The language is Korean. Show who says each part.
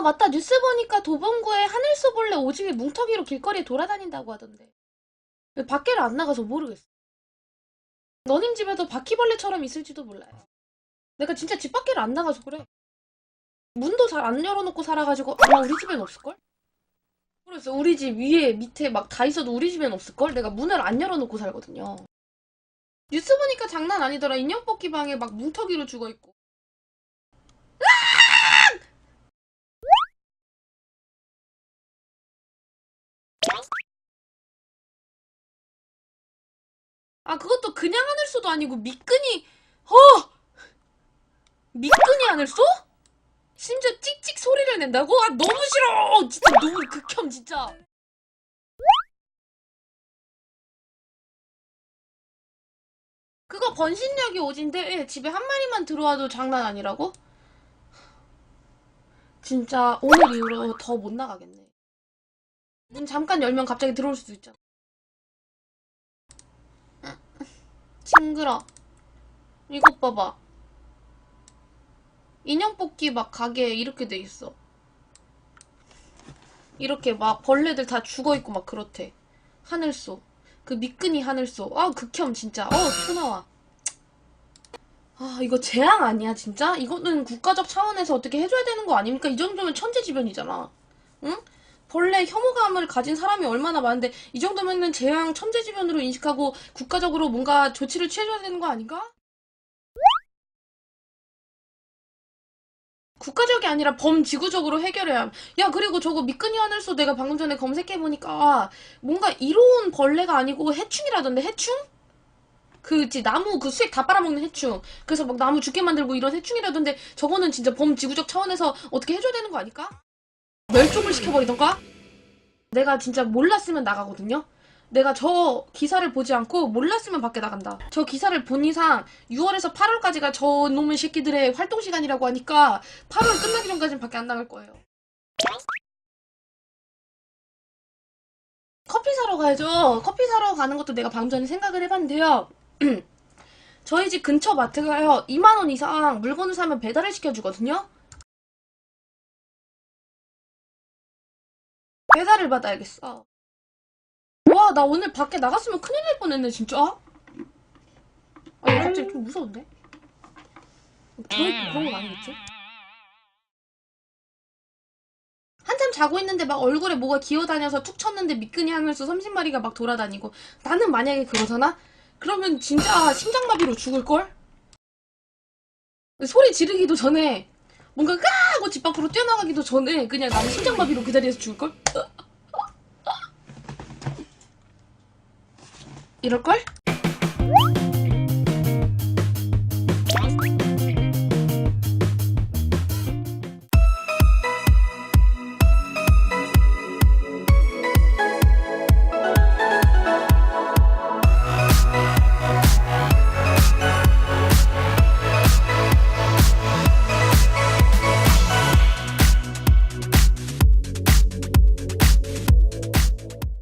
Speaker 1: 아, 맞다. 뉴스 보니까 도봉구에 하늘소벌레 오줌이 뭉텅이로 길거리에 돌아다닌다고 하던데. 밖에를 안 나가서 모르겠어. 너님 집에도 바퀴벌레처럼 있을지도 몰라요. 내가 진짜 집 밖에를 안 나가서 그래. 문도 잘 안 열어놓고 살아가지고 아마 우리 집엔 없을걸? 그래서 우리 집 위에 밑에 막 다 있어도 우리 집엔 없을걸? 내가 문을 안 열어놓고 살거든요. 뉴스 보니까 장난 아니더라. 인형 뽑기 방에 막 뭉텅이로 죽어있고. 아, 그것도 그냥 하늘소도 아니고 미끈이, 어! 미끈이 하늘소? 심지어 찍찍 소리를 낸다고? 아, 너무 싫어! 진짜 너무 극혐, 진짜. 그거 번신약이 오진데 집에 한 마리만 들어와도 장난 아니라고? 진짜 오늘 이후로 더 못 나가겠네. 문 잠깐 열면 갑자기 들어올 수도 있잖아. 징그러. 이것 봐봐. 인형 뽑기 막 가게에 이렇게 돼 있어. 이렇게 막 벌레들 다 죽어 있고 막 그렇대. 하늘소. 그 미끈이 하늘소. 아, 극혐 진짜. 어, 토 나와. 아, 이거 재앙 아니야, 진짜? 이거는 국가적 차원에서 어떻게 해줘야 되는 거 아닙니까? 이 정도면 천재지변이잖아. 응? 벌레 혐오감을 가진 사람이 얼마나 많은데, 이 정도면은 재앙 천재지변으로 인식하고 국가적으로 뭔가 조치를 취해줘야 되는 거 아닌가? 국가적이 아니라 범지구적으로 해결해야 함. 야, 그리고 저거 미끈이 하늘소 내가 방금 전에 검색해보니까 뭔가 이로운 벌레가 아니고 해충이라던데, 해충? 그지 나무 그 수액 다 빨아먹는 해충. 그래서 막 나무 죽게 만들고 이런 해충이라던데 저거는 진짜 범지구적 차원에서 어떻게 해줘야 되는 거 아닐까? 멸종을 시켜버리던가? 내가 진짜 몰랐으면 나가거든요? 내가 저 기사를 보지 않고 몰랐으면 밖에 나간다. 저 기사를 본 이상 6월에서 8월까지가 저 놈의 새끼들의 활동 시간이라고 하니까 8월 끝나기 전까지는 밖에 안 나갈 거예요. 커피 사러 가야죠. 커피 사러 가는 것도 내가 방금 전에 생각을 해봤는데요. 저희 집 근처 마트가요. 2만원 이상 물건을 사면 배달을 시켜주거든요. 배달을 받아야겠어. 와, 나 오늘 밖에 나갔으면 큰일 날 뻔했네, 진짜. 아, 이거 갑자기 좀 무서운데? 들어있고 그런 건 아니겠지? 한참 자고 있는데 막 얼굴에 뭐가 기어다녀서 툭 쳤는데 미끈이 하면서 30마리가 막 돌아다니고 나는 만약에 그러잖아? 그러면 진짜 심장마비로 죽을걸? 소리 지르기도 전에 뭔가 까 하고 집 밖으로 뛰어 나가기도 전에 그냥 나는 심장마비로 그 자리에서 죽을걸? 이럴걸?